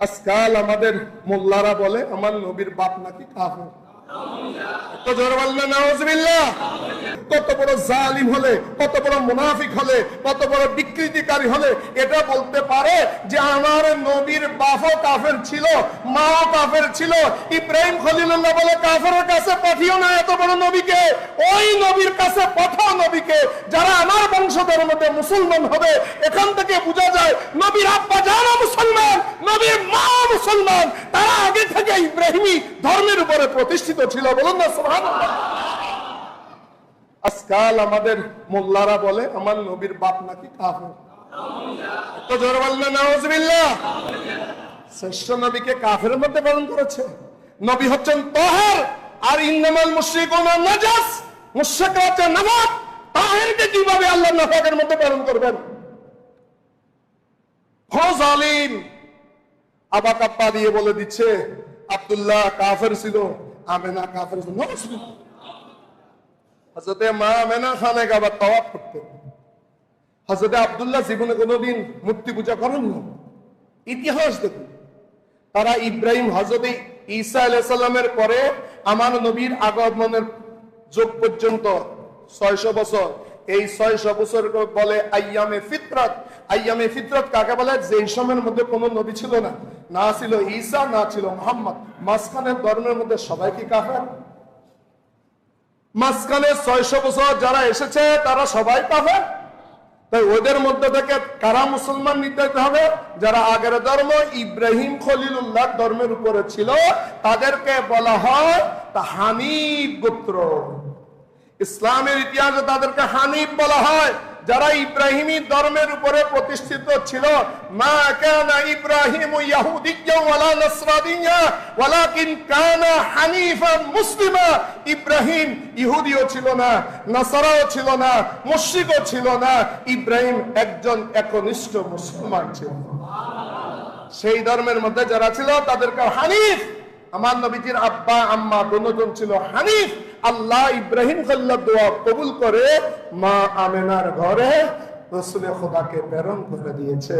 আজকাল আমাদের মোল্লারা বলে, আমার নবীর বাপ নাকি কাফের? কত বড় হলে এটা বলতে পারে যে আমার কাফের ছিল কাফের ছিল, ইব্রাহিম খলিলুল্লাহ বলে কাফের কাছে পাঠিও না এত বড় নবীকে। ওই নবীর কাছে পাঠাও নবীকে। বংশধর মধ্যে মুসলমান হবে, এখান থেকে বোঝা যায় নবীর আব্বা যারা মুসলমান, নবীর মা মুসলমান, তারা আগে থেকে ইব্রাহিমী ধর্মের উপরে প্রতিষ্ঠিত ছিল। বলুন না, সুবহানাল্লাহ। আজকাল আমাদের মোল্লারা বলে, আমার নবীর বাপ নাকি তো জোর শ্রেষ্ঠ নবীকে কাফের মধ্যে করেছে। নবী হচ্ছেন আর নাজাস। হচ্ছে তাহেরকে কীভাবে আল্লাহ নাফাকের মধ্যে পালন করবেন? ফজ আলিম আবা কাপ্পা দিয়ে বলে দিচ্ছে, আব্দুল্লাহ কাফের ছিল, আমেনা কাফের ছিল মা আমেনা খানে তওয়াব আব্দুল্লাহ জীবনে কোনোদিন মূর্তি পূজা করেন না। ইতিহাস দেখুন, তারা ইব্রাহিম হজরতে ঈসা আলাইসাল্লামের পরে আমার নবীর আগমনের যোগ পর্যন্ত ছয়শো বছর। এই ছয়শো বছর বলে আইয়ামে ফিতরত। আইয়ামে ফিতরত কাকে বলে? যে সময়ের মধ্যে কোনো নবী ছিল না। না ছিল ঈসা, না ছিল মোহাম্মদ। মাঝখানের ধর্মের মধ্যে সবাই কি কাফের? মাঝখানে ছয়শো বছর যারা এসেছে, তারা সবাই কাফের। তাই ওদের মধ্যে থেকে কারা মুসলমান নির্ধারিত হবে? যারা আগের ধর্ম, ইব্রাহিম খলিলুল্লাহ ধর্মের উপরে ছিল, তাদেরকে বলা হয় তা হানিফ গোত্র। ইসলামের ইতিহাসে তাদেরকে হানিফ বলা হয়। যারা ইব্রাহিমী ধর্মের উপরে প্রতিষ্ঠিত ছিল, মা ইব্রাহিম মুসলিমা। ইব্রাহিম ইহুদিও ছিল না, নাসারাও ছিল না, মুশরিকও ছিল না। ইব্রাহিম একজন একনিষ্ঠ মুসলমান ছিল। সেই ধর্মের মধ্যে যারা ছিল, তাদেরকে হানিফ আমার নবীজির আব্বা, আম্মা দুজন ছিল হানিফ। আল্লাহ ইব্রাহিম খাল্লার দোয়া কবুল করে মা আমেনার ঘরে রসুলের খোদাকে প্রেরণ করে দিয়েছে।